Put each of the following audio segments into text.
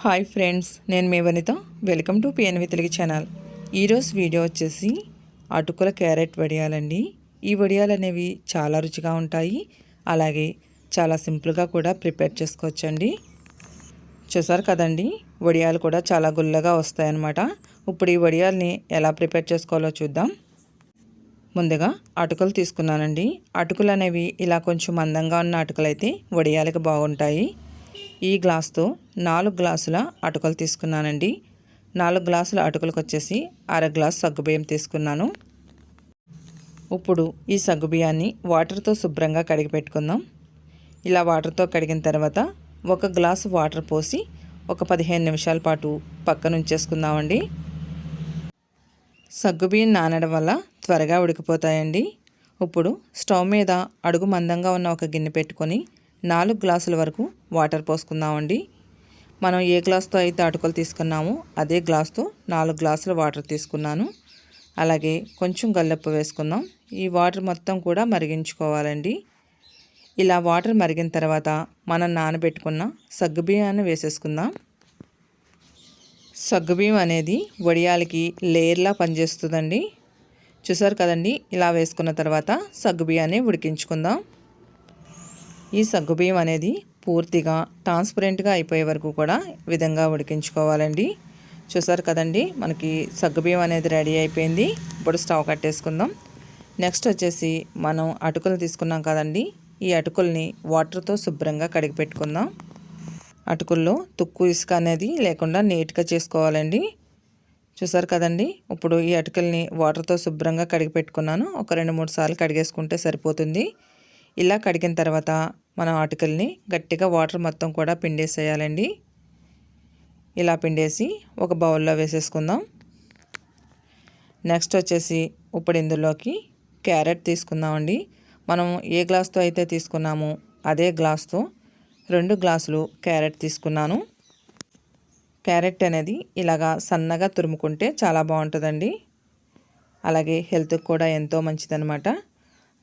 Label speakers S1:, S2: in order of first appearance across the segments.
S1: Hi friends నేను మీ Vanitha. Welcome to PNV Telugu channel. ఈరోజు video వచ్చేసి అటుకుల క్యారెట్ వడియాలండి. ఈ వడియాలు అనేవి చాలా రుచిగా ఉంటాయి. అలాగే చాలా సింపుల్గా కూడా ప్రిపేర్ చేసుకోవచ్చండి. చూసారు కదండి వడియాలు కూడా చాలా గుల్లగా వస్తాయన్నమాట. ఇప్పుడు ఈ వడియాల్ని ఎలా ప్రిపేర్ చేసుకోవాలో చూద్దాం. ముందుగా అటుకులు తీసుకున్నానండి. అటుకులు అనేవి ఇలా కొంచెం మందంగా ఉన్న అటుకులు అయితే వడియాలకి బాగుంటాయి. ఈ గ్లాస్తో నాలుగు గ్లాసుల అటుకలు తీసుకున్నానండి. నాలుగు గ్లాసుల అటుకలకు వచ్చేసి అర గ్లాస్ సగ్గుబియ్యం తీసుకున్నాను. ఇప్పుడు ఈ సగ్గుబియ్యాన్ని వాటర్తో శుభ్రంగా కడిగి పెట్టుకుందాం. ఇలా వాటర్తో కడిగిన తర్వాత ఒక గ్లాసు వాటర్ పోసి ఒక పదిహేను నిమిషాల పాటు పక్కన ఉంచేసుకుందామండి. సగ్గుబియ్యం నానడం వల్ల త్వరగా ఉడికిపోతాయండి. ఇప్పుడు స్టవ్ మీద అడుగు మందంగా ఉన్న ఒక గిన్నె పెట్టుకొని నాలుగు గ్లాసుల వరకు వాటర్ పోసుకుందామండి. మనం ఏ గ్లాస్తో అయితే అటుకులు తీసుకున్నామో అదే గ్లాస్తో నాలుగు గ్లాసుల వాటర్ తీసుకున్నాను. అలాగే కొంచెం గల్లెప్పు వేసుకుందాం. ఈ వాటర్ మొత్తం కూడా మరిగించుకోవాలండి. ఇలా వాటర్ మరిగిన తర్వాత మనం నానబెట్టుకున్న సగ్గుబియ్యాన్ని వేసేసుకుందాం. సగ్గుబియ్యం అనేది వడియాలకి లేయర్లా పనిచేస్తుందండి. చూసారు కదండి ఇలా వేసుకున్న తర్వాత సగ్గుబియ్యాన్ని ఉడికించుకుందాం. ఈ సగ్గుబియ్యం అనేది పూర్తిగా ట్రాన్స్పరెంట్గా అయిపోయే వరకు కూడా విధంగా ఉడికించుకోవాలండి. చూసారు కదండి మనకి సగ్గుబియ్యం అనేది రెడీ అయిపోయింది. ఇప్పుడు స్టవ్ కట్టేసుకుందాం. నెక్స్ట్ వచ్చేసి మనం అటుకులు తీసుకున్నాం కదండి ఈ అటుకుల్ని వాటర్తో శుభ్రంగా కడిగి పెట్టుకుందాం. అటుకుల్లో తుక్కు ఇసుక అనేది లేకుండా నీట్గా చేసుకోవాలండి. చూసారు కదండి ఇప్పుడు ఈ అటుకుల్ని వాటర్తో శుభ్రంగా కడిగి పెట్టుకున్నాను. ఒక రెండు మూడు సార్లు కడిగేసుకుంటే సరిపోతుంది. ఇలా కడిగిన తర్వాత మనం ఆటుకల్ని గట్టిగా వాటర్ మొత్తం కూడా పిండేసేయాలండి. ఇలా పిండేసి ఒక బౌల్లో వేసేసుకుందాం. నెక్స్ట్ వచ్చేసి ఇప్పుడు ఇందులోకి క్యారెట్ తీసుకుందామండి. మనం ఏ గ్లాస్తో అయితే తీసుకున్నామో అదే గ్లాస్తో రెండు గ్లాసులు క్యారెట్ తీసుకున్నాను. క్యారెట్ అనేది ఇలాగా సన్నగా తురుముకుంటే చాలా బాగుంటుందండి. అలాగే హెల్త్కి కూడా ఎంతో మంచిదనమాట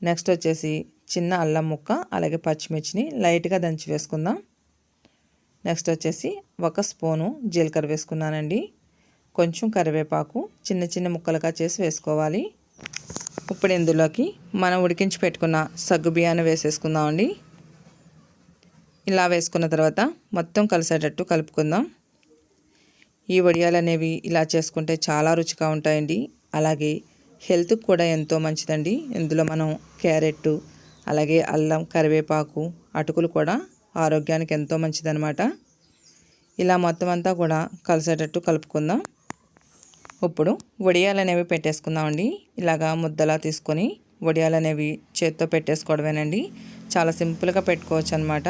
S1: నెక్స్ట్ వచ్చేసి చిన్న అల్లం ముక్క అలాగే పచ్చిమిర్చిని లైట్గా దంచి వేసుకుందాం. నెక్స్ట్ వచ్చేసి ఒక స్పూను జీలకర్ర వేసుకున్నానండి. కొంచెం కరివేపాకు చిన్న చిన్న ముక్కలుగా చేసి వేసుకోవాలి. ఇప్పుడు ఇందులోకి మనం ఉడికించి పెట్టుకున్న సగ్గు బియ్యాన్ని వేసేసుకుందామండి. ఇలా వేసుకున్న తర్వాత మొత్తం కలిసేటట్టు కలుపుకుందాం. ఈ వడియాలు అనేవి ఇలా చేసుకుంటే చాలా రుచిగా ఉంటాయండి. అలాగే హెల్త్కి కూడా ఎంతో మంచిదండి. ఇందులో మనం క్యారెట్ అలాగే అల్లం కరివేపాకు అటుకులు కూడా ఆరోగ్యానికి ఎంతో మంచిదనమాట ఇలా మొత్తం అంతా కూడా కలిసేటట్టు కలుపుకుందాం. ఇప్పుడు వడియాలు అనేవి పెట్టేసుకుందామండి. ఇలాగా ముద్దలా తీసుకొని వడియాలు అనేవి చేత్తో పెట్టేసుకోవడమేనండి. చాలా సింపుల్గా పెట్టుకోవచ్చు అనమాట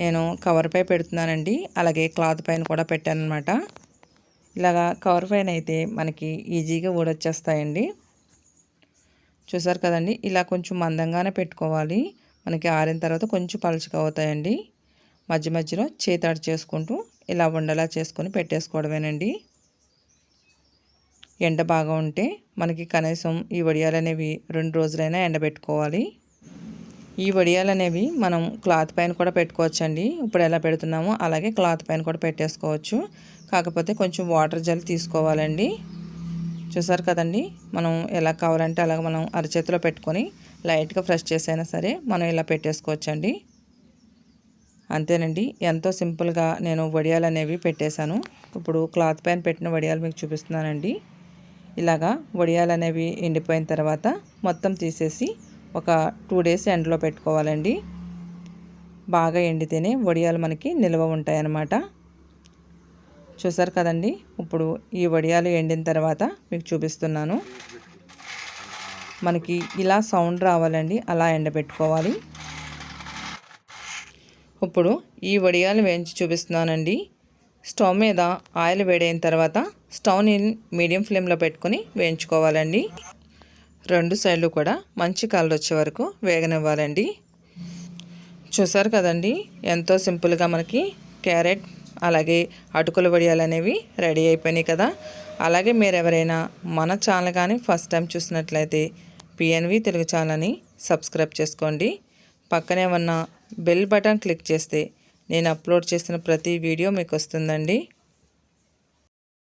S1: నేను కవర్పై పెడుతున్నానండి. అలాగే క్లాత్ పైన కూడా పెట్టాను అనమాట ఇలాగా కవర్ పైన అయితే మనకి ఈజీగా ఊడొచ్చేస్తాయండి. చూసారు కదండి? ఇలా కొంచెం మందంగానే పెట్టుకోవాలి. మనకి ఆరిన తర్వాత కొంచెం పలుచగా అవుతాయండి. మధ్య మధ్యలో చేతాడు చేసుకుంటూ ఇలా ఉండలా చేసుకొని పెట్టేసుకోవడమేనండి. ఎండ బాగా ఉంటే మనకి కనీసం ఈ వడియాలు అనేవి రెండు రోజులైనా ఎండబెట్టుకోవాలి. ఈ వడియాలు అనేవి మనం క్లాత్ పైన కూడా పెట్టుకోవచ్చండి. ఇప్పుడు ఎలా పెడుతున్నామో అలాగే క్లాత్ పైన కూడా పెట్టేసుకోవచ్చు. కాకపోతే కొంచెం వాటర్ జల్ తీసుకోవాలండి. చూసారు కదండి? మనం ఎలా కావాలంటే అలాగ మనం అరచేతిలో పెట్టుకొని లైట్గా ఫ్రెష్ చేసైనా సరే మనం ఇలా పెట్టేసుకోవచ్చండి. అంతేనండి. ఎంతో సింపుల్గా నేను వడియాలు అనేవి పెట్టేశాను. ఇప్పుడు క్లాత్ పైన పెట్టిన వడియాలు మీకు చూపిస్తున్నానండి. ఇలాగా వడియాలు అనేవి ఎండిపోయిన తర్వాత మొత్తం తీసేసి ఒక టూ డేస్ ఎండలో పెట్టుకోవాలండి. బాగా ఎండితేనే వడియాలు మనకి నిల్వ ఉంటాయన్నమాట. చూసారు కదండి? ఇప్పుడు ఈ వడియాలు ఎండిన తర్వాత మీకు చూపిస్తున్నాను. మనకి ఇలా సౌండ్ రావాలండి. అలా ఎండబెట్టుకోవాలి. ఇప్పుడు ఈ వడియాలు వేయించి చూపిస్తున్నానండి. స్టవ్ మీద ఆయిల్ వేడైన తర్వాత స్టవ్ని మీడియం ఫ్లేమ్లో పెట్టుకొని వేయించుకోవాలండి. రెండు సైడ్లు కూడా మంచి కలర్ వచ్చే వరకు వేగనివ్వాలండి. చూసారు కదండి? ఎంతో సింపుల్గా మనకి క్యారెట్ అలాగే అటుకుల వడియాలు అనేవి రెడీ అయిపోయినాయి కదా. అలాగే మీరు ఎవరైనా మన ఛానల్ కానీ ఫస్ట్ టైం చూసినట్లయితే పిఎన్వి తెలుగు ఛానల్ని సబ్స్క్రైబ్ చేసుకోండి. పక్కనే ఉన్న బెల్ బటన్ క్లిక్ చేస్తే నేను అప్లోడ్ చేసిన ప్రతి వీడియో మీకు వస్తుందండి.